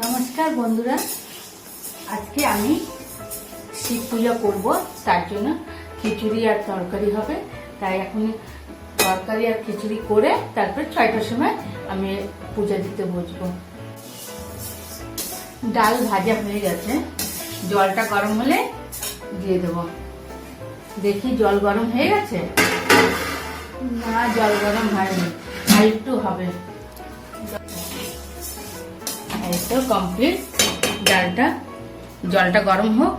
নমস্কার বন্ধুরা। আজকে আমি শিব পূজা করব, তার জন্য খিচুড়ি আর তরকারি হবে। তাই এখন তরকারি আর খিচুড়ি করে তারপর ছয়টার সময় আমি পূজা দিতে বসবো। ডাল ভাজা হয়ে গেছে। জলটা গরম হলে দিয়ে দেবো। দেখি জল গরম হয়ে গেছে? না, জল গরম হয়নি। আর একটু হবে। এই তো কমপ্লিট ডালটা, জলটা গরম হোক,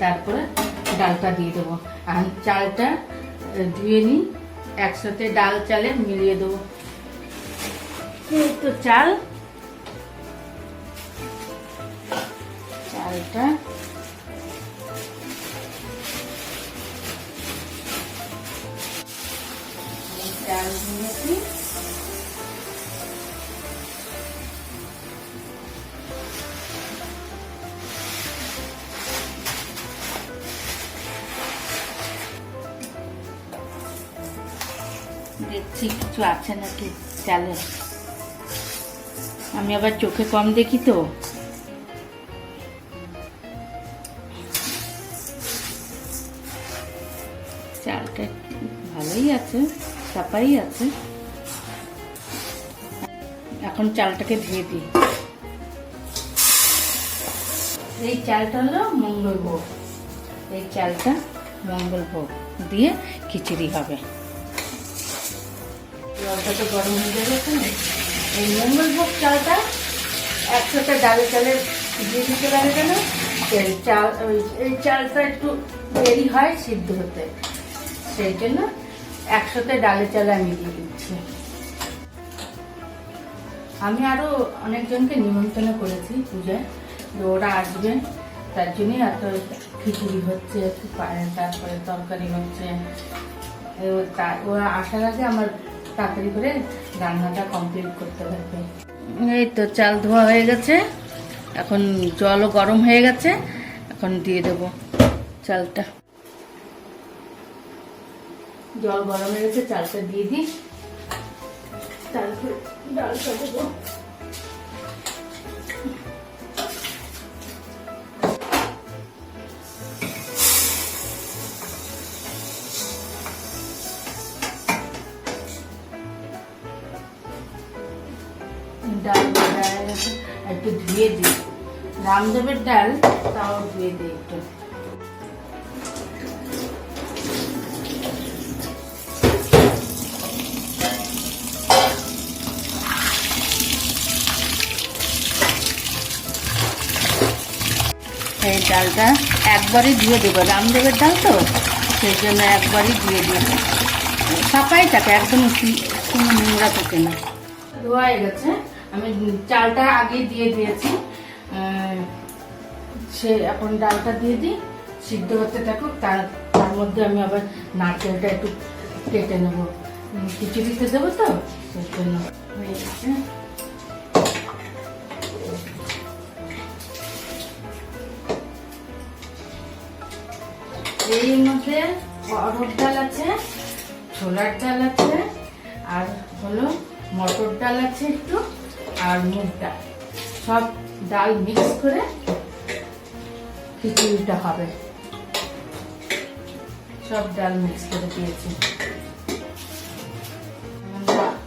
তারপরে ডালটা দিয়ে দেবো। আর চালটা ধুয়ে নিই। একসাথে ডাল চালে মিলিয়ে দেবো। এই তো চাল। চালটা। চাল কিছু আছে নাকি? চালে। আমি আবার চোখে কম দেখি তো। চালটা ভালোই আছে, চাপাই আছে। এখন চালটাকে ধুয়ে দিই। এই চালটা হলো মঙ্গল ভোগ। এই চালটা মঙ্গল ভোগ দিয়ে খিচুড়ি হবে। জলটা তো গরম হয়ে যাবে ওখানে এই মঙ্গলভোগ চালটা একসাথে ডালে চালে দিয়ে দিতে পারে কেন? চাল এই চালটা একটু দেরি হয় সিদ্ধ হতে। সেই জন্য একসাথে ডালে চালে আমি দিয়ে দিচ্ছি। আমি আরও অনেকজনকে নিমন্ত্রণ করেছি পূজায়, যে ওরা আসবেন তার জন্যই এত খিচুড়ি হচ্ছে তারপরে তরকারি হচ্ছে। ওরা আসার আগে আমার তাড়াতাড়ি করে রান্নাটা কমপ্লিট করতে পারবে এই তো চাল ধোয়া হয়ে গেছে। এখন জলও গরম হয়ে গেছে। এখন দিয়ে দেব চালটা। জল গরম হয়ে গেছে চালটা দিয়ে দিই। তারপর ডালটা দেবো। রামদেবের ডাল, তাও ধুয়ে দিই একটু। এই ডালটা একবারই ধুয়ে দেবো। রামদেবের ডাল তো, সেই জন্য একবারই ধুয়ে দিই। সাফাই থাকে একদম নোংরা থাকে না। ধোয়া হয়ে গেছে। আমি চালটা আগে দিয়ে দিয়েছি। সে এখন ডালটা দিয়ে দিই, সিদ্ধ হতে থাকুক, তার তার মধ্যে আমি আবার নারকেলটা একটু কেটে নেব। খিচুড়িতে দেবো তো সেই জন্য। এর মধ্যে অরহর ডাল আছে, ছোলার ডাল আছে, আর হলো মটর ডাল আছে একটু, আর মুগ ডাল। সব ডাল মিক্স করে খিচুড়িটা হবে। সব ডাল মিক্স করে দিয়েছি।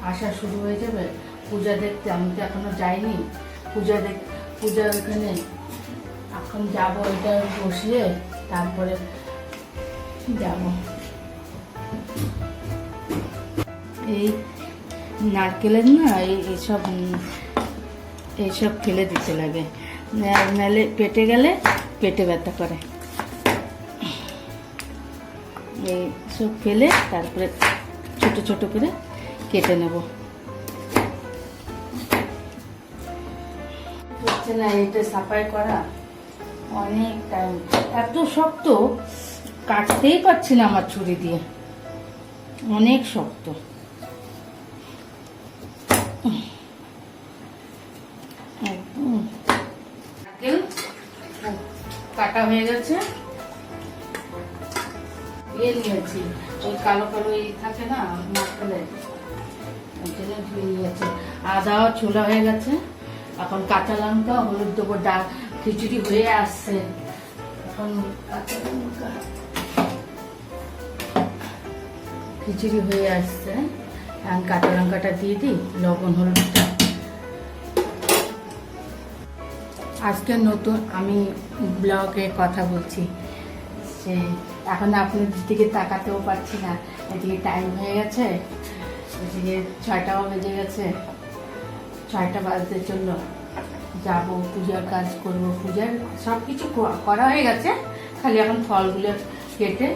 আসা শুরু হয়ে যাবে। পূজা দেখতে আমি তো এখনও যাইনি। পূজা দেখ পূজা ওখানে এখন যাব ওইটা বসিয়ে তারপরে যাব। এই নারকেলের না এই- উম, এইসব ফেলে দিতে লাগে। নাহলে পেটে গেলে পেটে ব্যথা করে। এই সব ফেলে তারপরে ছোট ছোট করে কেটে নেব। হচ্ছে না এটা সাফাই করা? অনেক টাইম এত শক্ত, কাটতেই পারছি না আমার ছুরি দিয়ে। অনেক শক্ত একদম। নারকেল কাটা হয়ে গেছে। এ নিয়েছি, ওই কালো কালো এই থাকে না ওই জন্য আদাও ছোলা হয়ে গেছে, এখন কাঁচা লঙ্কা, হলুদ দেবো, ডাল, খিচুড়ি হয়ে আসছে। এখন কাঁচা লঙ্কা। খিচুড়ি হয়ে আসছে। কাঁচা লঙ্কাটা দিয়ে দিই, লবণ, হলুদটা আজকে নতুন আমি ব্লগে কথা বলছি। সে এখন আপনাদের দিকে তাকাতেও পারছি না। এদিকে টাইম হয়ে গেছে, এদিকে ছয়টাও বেজে গেছে। ছয়টা বাজতে চলল। যাব, পূজার কাজ করব, পূজার সব কিছু করা হয়ে গেছে। খালি এখন ফলগুলো কেটে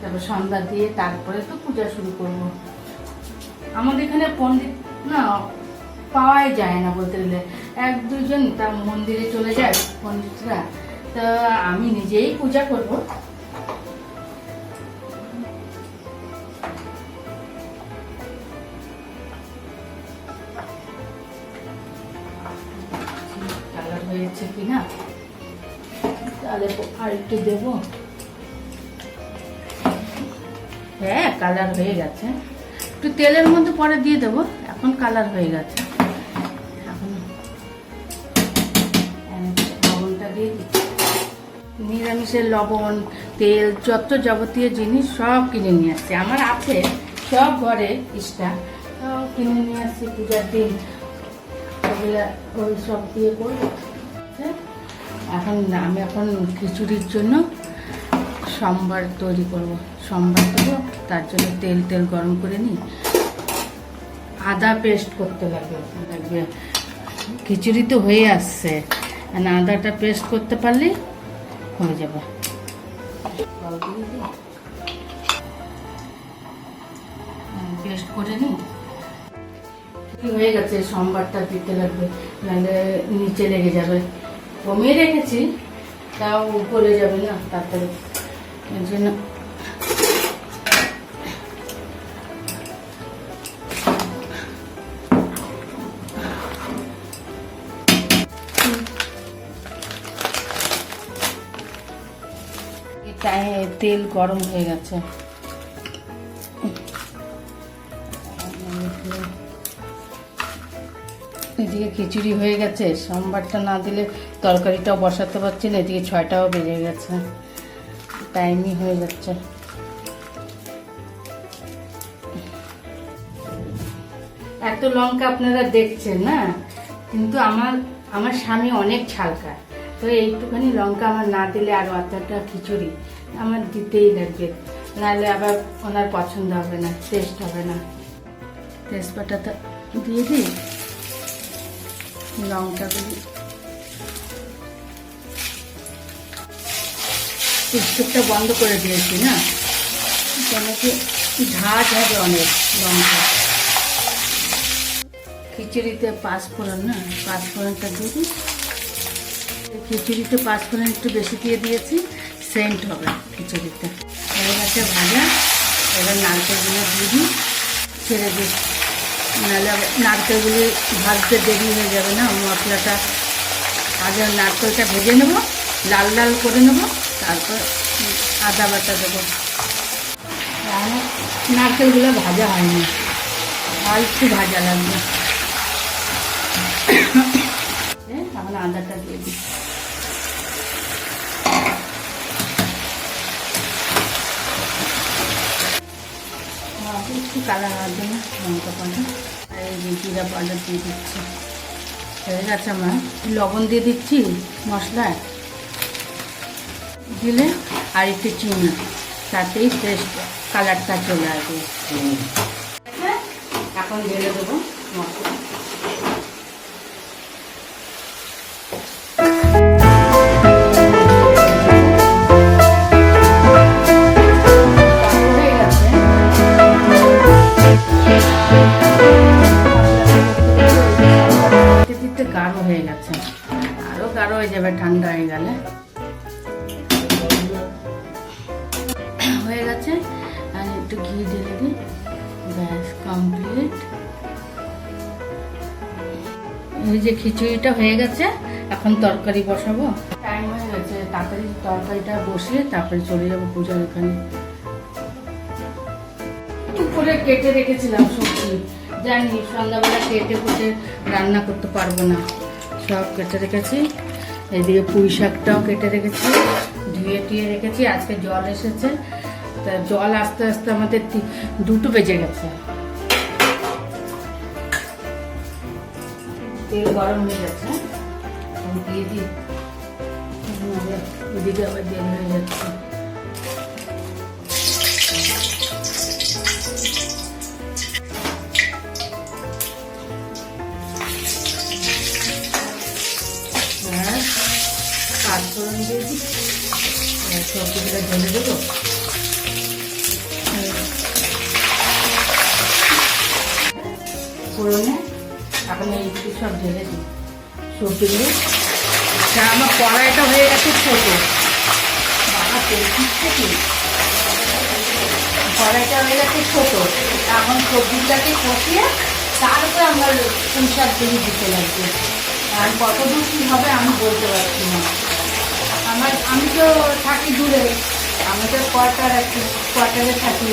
তারপর সন্ধ্যা দিয়ে তারপরে তো পূজা শুরু করব। আমাদের এখানে পণ্ডিত না পাওয়াই যায় না বলতে গেলে। এক দুজন তার মন্দিরে চলে যায়, পণ্ডিতরা। তা আমি নিজেই পূজা করব। কালার হয়েছে কিনা? তাহলে আর একটু দেবো। হ্যাঁ কালার হয়ে গেছে। একটু তেলের মধ্যে পরে দিয়ে দেবো, এখন কালার হয়ে গেছে। দিয়ে নিরামিষের লবণ, তেল, যত যাবতীয় জিনিস সব কিনে নিয়ে আসছে। আমার আছে, সব ঘরে ইস্টা কিনে নিয়ে আসছি পূজার দিন। ওই সব দিয়ে করব। হ্যাঁ? এখন আমি এখন খিচুড়ির জন্য সম্বার তৈরি করব। সম্বার দেবো, তার জন্য তেল তেল গরম করে নিই। আদা পেস্ট করতে লাগবে। লাগবে। খিচুড়ি তো হয়ে আসছে। আর আদাটা পেস্ট করতে পারলে হয়ে যাবে। পেস্ট করে নিই হয়ে গেছে? সোমবারটা দিতে লাগবে, নাহলে নিচে লেগে যাবে। কমিয়ে রেখেছি, তাও উপরে যাবে না তাড়াতাড়ি এর জন্য তেল গরম হয়ে গেছে। এদিকে খিচুড়ি হয়ে গেছে। সোমবারটা না দিলে তরকারিটাও বসাতে পারছি না, এদিকে ছয়টাও বেজে গেছে। টাইমই হয়ে যাচ্ছে। এত লঙ্কা আপনারা দেখছেন না, কিন্তু আমার আমার স্বামী অনেক ছালকা তো এইটুখানি লঙ্কা আমার না দিলে আর অতটা খিচুড়ি আমার দিতেই লাগবে। নাহলে আবার ওনার পছন্দ হবে না টেস্ট হবে না। তেজপাতাটা দিয়ে দিই। লঙ্কাগুলি স্টোভটা বন্ধ করে দিয়েছি না? কেন কি ঝাঁজ হবে অনেক লঙ্কা। খিচুড়িতে পাঁচ পাঁচফোড়ন না পাঁচ পাঁচফোড়নটা দিয়ে দিই। খিচুড়িতে পাঁচ পাঁচফোড়ন একটু বেশি দিয়ে দিয়েছি, সেন্ট হবে খিচুড়িতে। এবার আছে ভাজা, এবার নারকেলগুলো দিয়ে দিই। ছেড়ে দিই। নাহলে নারকেলগুলি ভাজতে দেরি হয়ে যাবে না, মশলাটা আগে নারকেলটা ভেজে নেব, লাল লাল করে নেব, তারপর আদা বাটা দেবো। নারকেলগুলো ভাজা হয়নি। আর একটু ভাজা লাগবে। তাহলে আদাটা দিয়ে দিই একটু কালার হওয়ার জন্য লঙ্কা পাউডার আর এই যে জিরা পাউডার দিয়ে দিচ্ছি হয়ে গেছে আমার লবণ দিয়ে দিচ্ছি মশলায় দিলে আর একটু চিনি তাতেই টেস্ট কালারটা চলে আসবে এখন ঢেলে দেবো মশলা। খিচুড়িটা হয়ে গেছে, এখন তরকারি বসাবো। টাইম হয়ে গেছে, তাড়াতাড়ি তরকারিটা বসিয়ে তারপরে চলে যাব পূজার এখানে করে কেটে রেখেছিলাম সবজি। জানি সন্ধ্যাবেলা কেটে কুটে রান্না করতে পারব না। সব কেটে রেখেছি। এদিকে পুঁই শাকটাও কেটে রেখেছি, ধুয়ে টুয়ে রেখেছি, আজকে জল এসেছে। তা জল আস্তে আস্তে আমাদের দুটো বেজে গেছে। তেল গরম হয়ে এখন দিয়ে দিই। এদিকে আবার দেরি হয়ে যাচ্ছে। ঢেলে দেবো। ফোড়নে এখন এইগুলো সব ঢেলে দিই। সবজিগুলো তা আমার কড়াইটা হয়ে গেছে ছোটো। বাবা, তেল দিচ্ছে কি? কড়াইটা হয়ে গেছে ছোটো। এখন সবজিটাকে কষিয়ে তারপরে আমার পুঁশাক দিয়ে দিতে লাগবে। আর কত দূর কী হবে আমি বলতে পারছি না। আমার আমি তো থাকি দূরে। আমি তো কোয়ার্টার আছি কোয়ার্টারে থাকি।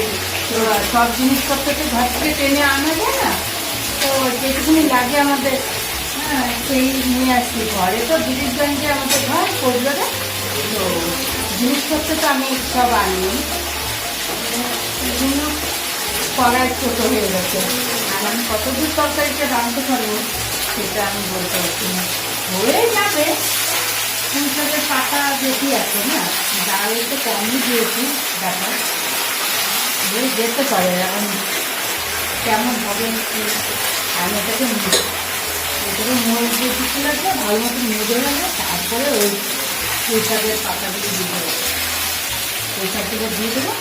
তো সব জিনিসপত্র তো ঘর থেকে টেনে আনা যায় না? তো যেটুকুনি লাগে আমাদের হ্যাঁ সেই নিয়ে আসছি। ঘরে তো ব্রিটিশগঞ্জে আমাদের ঘর কোচবিহারে তো জিনিসপত্র তো আমি সব আনি। এই জন্য কড়াই ছোটো হয়ে গেছে। আর আমি কতদূর তরকারিটা রাঁধতে পারব সেটা আমি বলতে পারছি না। হয়ে যাবে। ফুলশাকের পাতা বেশি আছে না, ডাল তো কমই দিয়েছি হয়ে যেতে পারে এখন। কেমন হবে কি? আমি এটাকে এটাকে মরে দিয়ে দিতে লাগবে ভালো মতো মেজে লাগবে তারপরে ওই ফুলশাকের পাতাগুলো দিয়ে দেবো। ওই শাকগুলো দিয়ে দেবো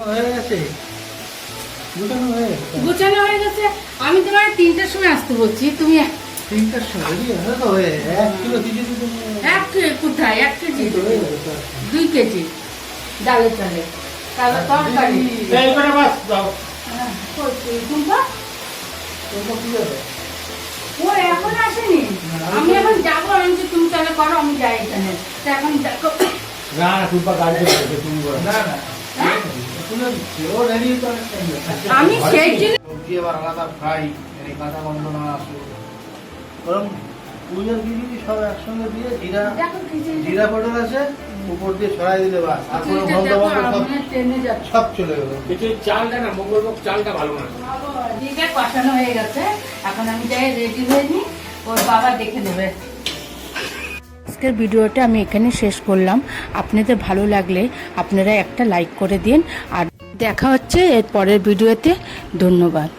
হয়ে গেছে? গোছানো হয়ে গেছে? আমি তোমার তিনটার সময় আসতে বলছি তুমি তিনটার সময়? হয়ে এক কোথায়? এক কেজি। দুই কেজি। ডালে চালে তাহলে তরকারি। এইবারে বাস দাও হ্যাঁ, কি ও এখন আসেনি? আমি এখন যাব আমি তো তুমি তাহলে করো আমি যাই এখানে। তা না না তুমি করো। না না। হ্যাঁ? আমি সেই জন্য আলাদা ফ্রাই এই কাঁচা গন্ধ না আসে। সব একসঙ্গে দিয়ে জিরা জিরা পটল আছে উপর দিয়ে ছড়াই দিলে বাস। আর কোনো গন্ধ সব চলে গেলো। চালটা না মঙ্গলভোগ চালটা ভালো না। কষানো হয়ে গেছে। এখন আমি যাই রেডি হয়ে নিই। ওর বাবা দেখে নেবে। আজকের ভিডিওটা আমি এখানে শেষ করলাম। আপনাদের ভালো লাগলে আপনারা একটা লাইক করে দিন। আর দেখা হচ্ছে এর পরের ভিডিওতে। ধন্যবাদ।